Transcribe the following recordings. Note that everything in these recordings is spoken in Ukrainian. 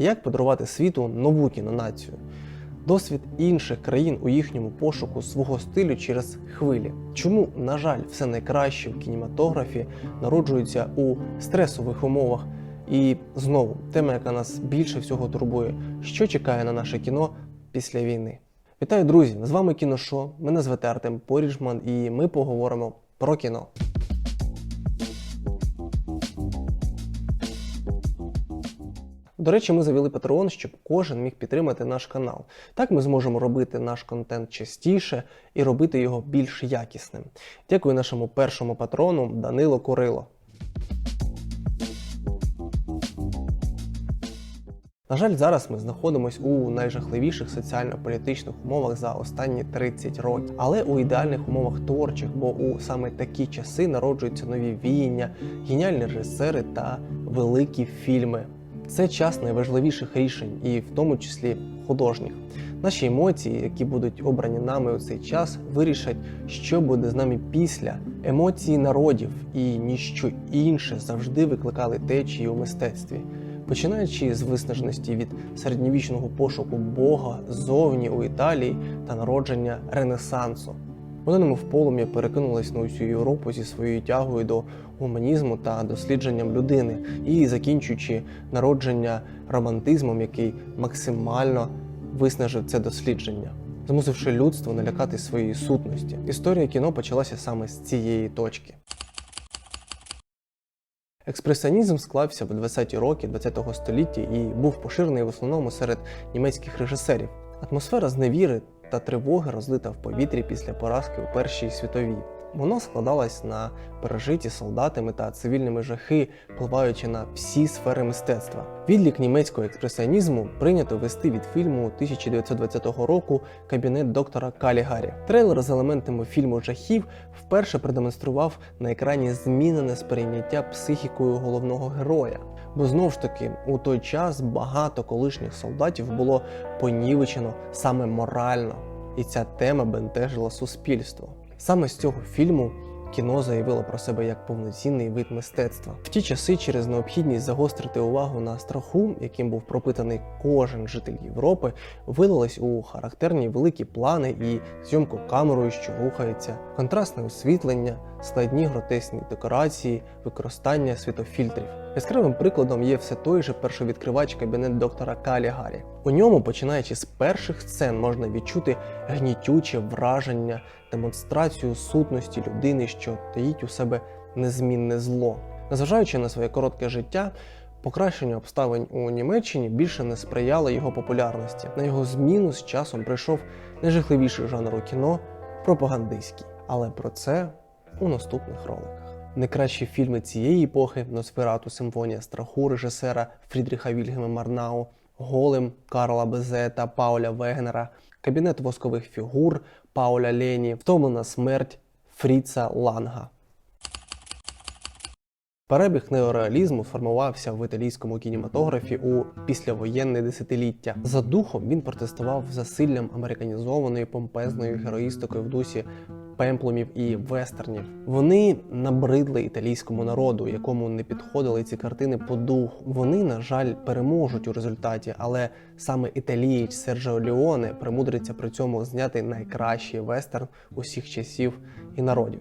Як подарувати світу нову кінонацію? Досвід інших країн у їхньому пошуку свого стилю через хвилі. Чому, на жаль, все найкраще в кінематографі народжується у стресових умовах? І знову тема, яка нас більше всього турбує, що чекає на наше кіно після війни. Вітаю, друзі! З вами кіношо. Мене звати Артем Поріжман, і ми поговоримо про кіно. До речі, ми завели Patreon, щоб кожен міг підтримати наш канал. Так ми зможемо робити наш контент частіше і робити його більш якісним. Дякую нашому першому патрону Данило Курило. На жаль, зараз ми знаходимося у найжахливіших соціально-політичних умовах за останні 30 років, але у ідеальних умовах творчих, бо у саме такі часи народжуються нові віяння, геніальні режисери та великі фільми. Це час найважливіших рішень, і в тому числі художніх. Наші емоції, які будуть обрані нами у цей час, вирішать, що буде з нами після. Емоції народів і ніщо інше завжди викликали течії у мистецтві. Починаючи з виснаженості від середньовічного пошуку Бога ззовні у Італії та народження Ренесансу. Вони немов полум'я перекинулись на усю Європу зі своєю тягою до гуманізму та дослідженням людини, і закінчуючи народження романтизмом, який максимально виснажив це дослідження, змусивши людство налякати своєї сутності. Історія кіно почалася саме з цієї точки. Експресіонізм склався в 20-ті роки ХХ століття і був поширений в основному серед німецьких режисерів. Атмосфера зневіри та тривоги розлита в повітрі після поразки у Першій світовій. Воно складалось на пережиті солдатами та цивільними жахи, впливаючи на всі сфери мистецтва. Відлік німецького експресіонізму прийнято вести від фільму 1920 року Кабінет доктора Калігарі. Трейлер з елементами фільму жахів вперше продемонстрував на екрані змінене сприйняття психікою головного героя. Бо знов ж таки у той час багато колишніх солдатів було понівечено саме морально, і ця тема бентежила суспільство. Саме з цього фільму кіно заявило про себе як повноцінний вид мистецтва. В ті часи, через необхідність загострити увагу на страху, яким був пропитаний кожен житель Європи, вилились у характерні великі плани і зйомку камерою, що рухається, контрастне освітлення, складні гротесні декорації, використання світофільтрів. Яскравим прикладом є все той же першовідкривач кабінет доктора Калі Гаррі. У ньому, починаючи з перших сцен, можна відчути гнітюче враження, демонстрацію сутності людини, що таїть у себе незмінне зло. Незважаючи на своє коротке життя, покращення обставин у Німеччині більше не сприяло його популярності. На його зміну з часом прийшов найжахливіший жанр у кіно пропагандистський. Але про це у наступних роликах. Найкращі фільми цієї епохи Носферату Симфонія страху режисера Фрідріха Вільгема Марнау, Голем Карла Безе та Пауля Вегнера, Кабінет воскових фігур Пауля Лені, Втомлена смерть Фріца Ланга. Перебіг неореалізму формувався в італійському кінематографі у післявоєнне десятиліття. За духом він протестував засиллям американізованої помпезної героїстики в дусі пемплумів і вестернів. Вони набридли італійському народу, якому не підходили ці картини по духу. Вони, на жаль, переможуть у результаті, але саме італієць Серджо Ліоне примудриться при цьому зняти найкращий вестерн усіх часів і народів.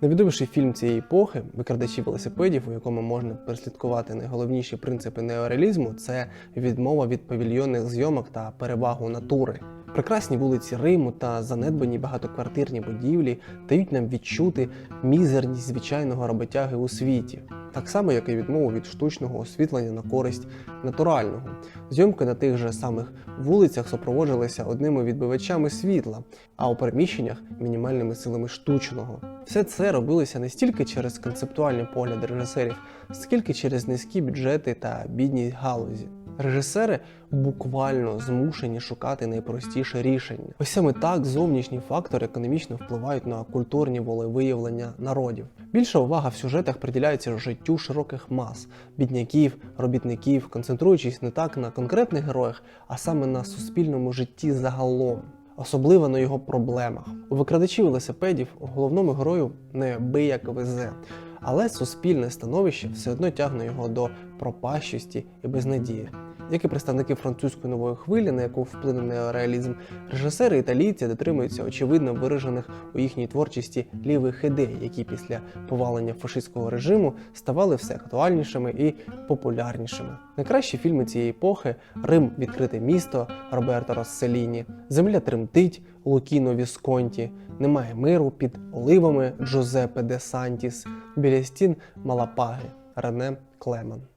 Найвідоміший фільм цієї епохи Викрадачі велосипедів, у якому можна переслідкувати найголовніші принципи неореалізму, це відмова від павільйонних зйомок та перевагу натури. Прекрасні вулиці Риму та занедбані багатоквартирні будівлі дають нам відчути мізерність звичайного роботяги у світі, так само як і відмову від штучного освітлення на користь натурального. Зйомки на тих же самих вулицях супроводжувалися одними відбивачами світла, а у приміщеннях мінімальними силами штучного. Все це робилося не стільки через концептуальні погляди режисерів, скільки через низькі бюджети та бідність галузі. Режисери буквально змушені шукати найпростіше рішення. Ось саме так зовнішні фактори економічно впливають на культурні волевиявлення народів. Більша увага в сюжетах приділяється життю широких мас, бідняків, робітників, концентруючись не так на конкретних героях, а саме на суспільному житті загалом. Особливо на його проблемах. У викрадачі велосипедів головному герою неабияк везе, але суспільне становище все одно тягне його до пропащості і безнадії. Як і представники французької нової хвилі, на яку вплине неореалізм, режисери італійці дотримуються очевидно виражених у їхній творчості лівих ідей, які після повалення фашистського режиму ставали все актуальнішими і популярнішими. Найкращі фільми цієї епохи Рим відкрите місто Роберто Росселіні, Земля тремтить Лукіно Вісконті, Немає миру під оливами Джозепе де Сантіс, Біля стін Малапаги Рене Клеман.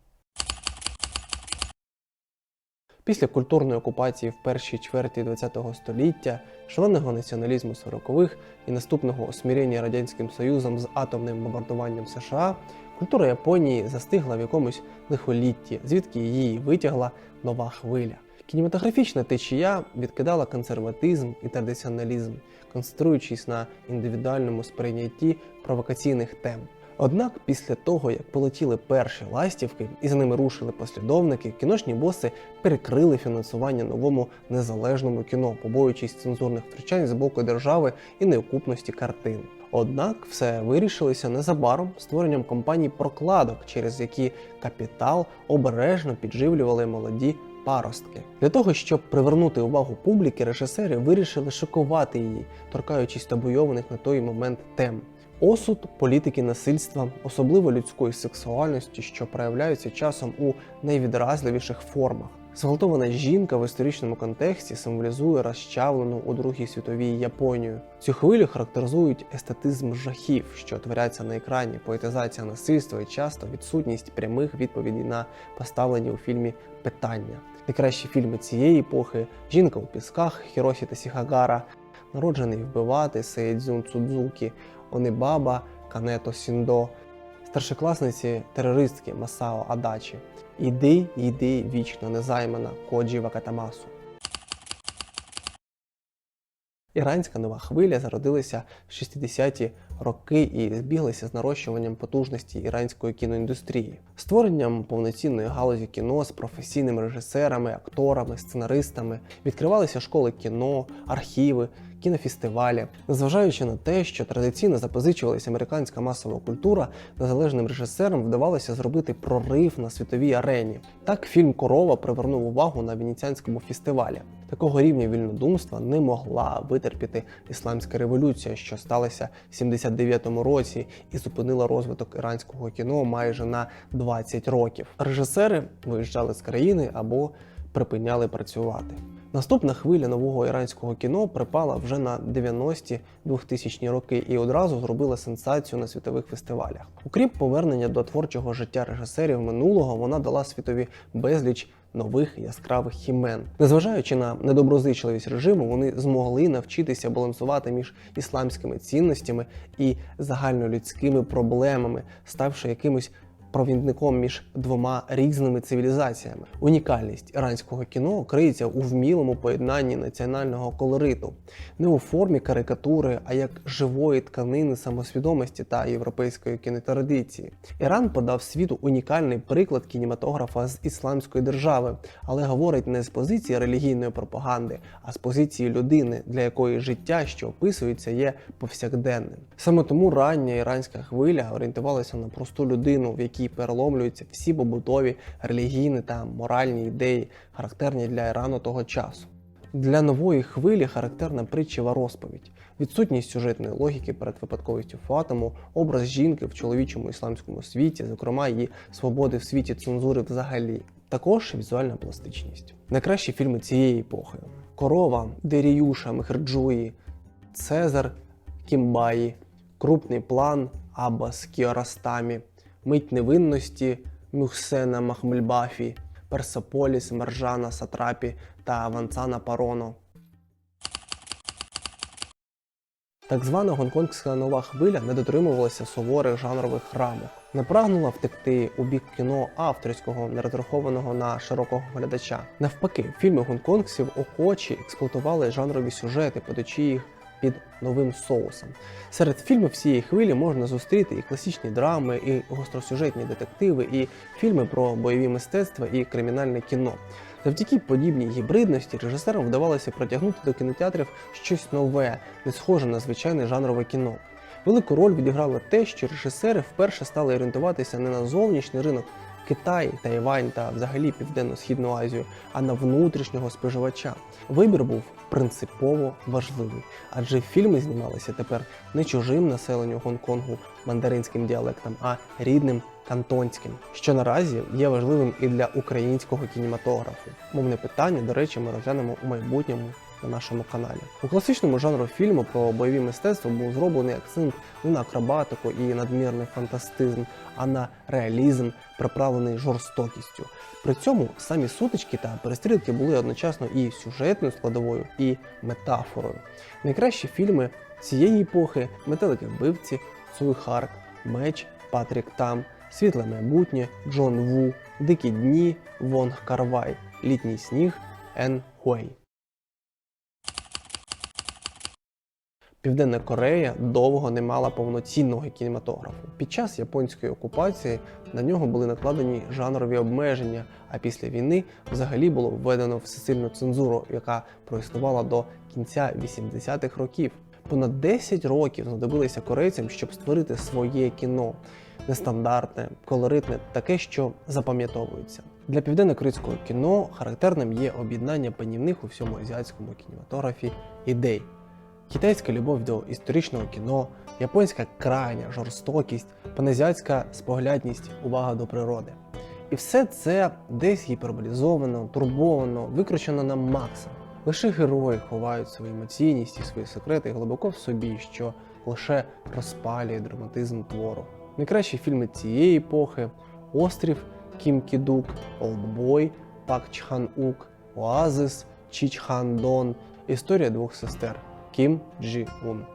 Після культурної окупації в першій чверті ХХ століття, шаленого націоналізму 40-х і наступного осмірення Радянським Союзом з атомним бомбардуванням США, культура Японії застигла в якомусь лихолітті, звідки її витягла нова хвиля. Кінематографічна течія відкидала консерватизм і традиціоналізм, концентруючись на індивідуальному сприйнятті провокаційних тем. Однак після того, як полетіли перші ластівки і за ними рушили послідовники, кіношні боси перекрили фінансування новому незалежному кіно, побоюючись цензурних втручань з боку держави і неокупності картин. Однак все вирішилося незабаром створенням компаній прокладок, через які капітал обережно підживлювали молоді паростки. Для того, щоб привернути увагу публіки, режисери вирішили шокувати її, торкаючись табуйованих на той момент тем. Осуд, політики насильства, особливо людської сексуальності, що проявляються часом у найвідразливіших формах. Зґвалтована жінка в історичному контексті символізує розчавлену у Другій світовій Японію. Цю хвилю характеризують естетизм жахів, що творяться на екрані, поетизація насильства і часто відсутність прямих відповідей на поставлені у фільмі питання. Найкращі фільми цієї епохи Жінка у пісках Хіросі та Сігагара, Народжений вбивати Сеїдзюн Цудзукі, Онибаба, Кането Сіндо, старшокласниці терористки Масао Адачі. Іди, йди вічно незаймана Коджі Вакатамасу. Іранська нова хвиля зародилася в 60-ті роки і збіглися з нарощуванням потужності іранської кіноіндустрії, створенням повноцінної галузі кіно з професійними режисерами, акторами, сценаристами, відкривалися школи кіно, архіви, кінофестивалі, незважаючи на те, що традиційно запозичувалася американська масова культура, незалежним режисерам вдавалося зробити прорив на світовій арені. Так фільм Корова привернув увагу на венеціанському фестивалі. Такого рівня вільнодумства не могла витерпіти ісламська революція, що сталася 70 1959 році і зупинила розвиток іранського кіно майже на 20 років. Режисери виїжджали з країни або припиняли працювати. Наступна хвиля нового іранського кіно припала вже на 90-ті 2000-ні роки і одразу зробила сенсацію на світових фестивалях. Окрім повернення до творчого життя режисерів минулого, вона дала світові безліч нових яскравих імен. Незважаючи на недоброзичливість режиму, вони змогли навчитися балансувати між ісламськими цінностями і загальнолюдськими проблемами, ставши якимось провідником між двома різними цивілізаціями. Унікальність іранського кіно криється у вмілому поєднанні національного колориту, не у формі карикатури, а як живої тканини самосвідомості та європейської кінотрадиції. Іран подав світу унікальний приклад кінематографа з ісламської держави, але говорить не з позиції релігійної пропаганди, а з позиції людини, для якої життя, що описується, є повсякденним. Саме тому рання іранська хвиля орієнтувалася на просту людину, в якій переломлюються всі побутові, релігійні та моральні ідеї, характерні для Ірану того часу. Для нової хвилі характерна притчева розповідь, відсутність сюжетної логіки перед випадковістю фатому, образ жінки в чоловічому ісламському світі, зокрема її свободи в світі цензури взагалі. Також візуальна пластичність. Найкращі фільми цієї епохи: Корова, Деріюша, Мехерджуї, Цезар, Кімбаї, Крупний план, Аббас Кіарастамі, Мить невинності Мюхсена Махмельбафі, Персеполіс, Маржана Сатрапі та Авансана Пароно. Так звана гонконгська нова хвиля не дотримувалася суворих жанрових рамок, не прагнула втекти у бік кіно авторського, не розрахованого на широкого глядача. Навпаки, фільми гонконгців охочі експлуатували жанрові сюжети, подаючи їх під новим соусом. Серед фільмів цієї хвилі можна зустріти і класичні драми, і гостросюжетні детективи, і фільми про бойові мистецтва і кримінальне кіно. Завдяки подібній гібридності режисерам вдавалося протягнути до кінотеатрів щось нове, не схоже на звичайне жанрове кіно. Велику роль відіграло те, що режисери вперше стали орієнтуватися не на зовнішній ринок Китай, Тайвань та взагалі Південно-Східну Азію, а на внутрішнього споживача. Вибір був принципово важливий, адже фільми знімалися тепер не чужим населенню Гонконгу мандаринським діалектом, а рідним кантонським, що наразі є важливим і для українського кінематографу. Мовне питання, до речі, ми розглянемо у майбутньому на нашому каналі. У класичному жанру фільму про бойові мистецтва був зроблений акцент не на акробатику і надмірний фантастизм, а на реалізм, приправлений жорстокістю. При цьому самі сутички та перестрілки були одночасно і сюжетною складовою, і метафорою. Найкращі фільми цієї епохи метелики вбивці, Цуй Харк, Меч, Патрік Там, Світле майбутнє, Джон Ву, Дикі дні, Вонг Карвай, Літній сніг, Ен Хуей. Південна Корея довго не мала повноцінного кінематографу. Під час японської окупації на нього були накладені жанрові обмеження, а після війни взагалі було введено всесильну цензуру, яка проіснувала до кінця 80-х років. Понад 10 років знадобилися корейцям, щоб створити своє кіно. Нестандартне, колоритне, таке, що запам'ятовується. Для південно-корейського кіно характерним є об'єднання панівних у всьому азіатському кінематографі ідей. Китайська любов до історичного кіно, японська крайня жорстокість, паназіатська споглядність, увага до природи. І все це десь гіперболізовано, турбовано, викручено на максимум. Лише герої ховають свою емоційність і свої секрети глибоко в собі, що лише розпалює драматизм твору. Найкращі фільми цієї епохи Острів Кім Кідук, Олдбой, Пак Чхан Ук, Оазис, Чіч Хан Дон, Історія двох сестер. Кім Джі Ун.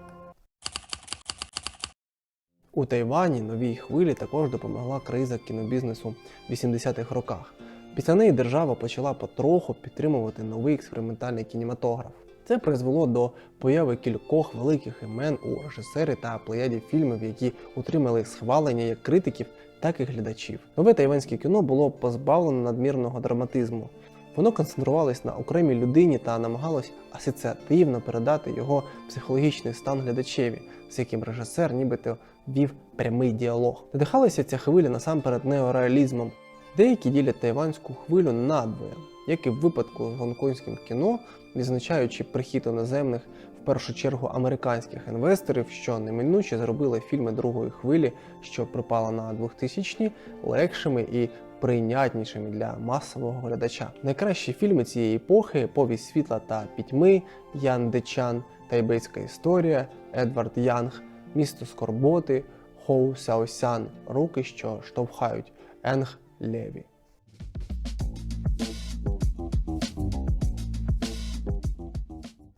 У Тайвані новій хвилі також допомогла криза кінобізнесу в 80-х роках. Після неї держава почала потроху підтримувати новий експериментальний кінематограф. Це призвело до появи кількох великих імен у режисери та плеяді фільмів, які отримали схвалення як критиків, так і глядачів. Нове тайванське кіно було позбавлено надмірного драматизму. Воно концентрувалось на окремій людині та намагалось асоціативно передати його психологічний стан глядачеві, з яким режисер нібито вів прямий діалог. Надихалася ця хвиля насамперед неореалізмом. Деякі ділять тайванську хвилю надвоє, як і в випадку з гонконгським кіно, відзначаючи прихід іноземних, в першу чергу американських інвесторів, що неминуче зробили фільми другої хвилі, що припала на 2000-ні, легшими і прийнятнішими для масового глядача. Найкращі фільми цієї епохи Повість світла та пітьми, Ян Дечан, Тайбейська історія, Едвард Янг, Місто Скорботи, Хоу Сяосян, Руки, що штовхають, Енг Леві.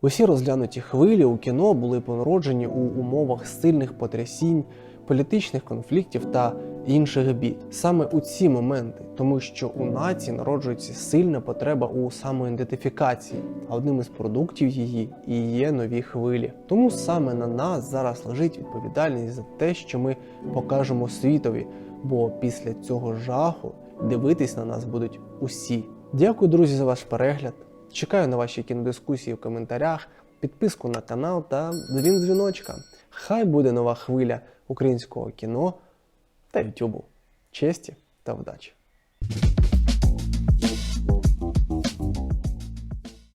Усі розглянуті хвилі у кіно були породжені у умовах сильних потрясінь, політичних конфліктів та інших бід. Саме у ці моменти, тому що у нації народжується сильна потреба у самоідентифікації, а одним із продуктів її і є нові хвилі. Тому саме на нас зараз лежить відповідальність за те, що ми покажемо світові, бо після цього жаху дивитись на нас будуть усі. Дякую, друзі, за ваш перегляд. Чекаю на ваші кінодискусії в коментарях, підписку на канал та дзвін дзвіночка. Хай буде нова хвиля українського кіно та YouTube. Честі та вдачі!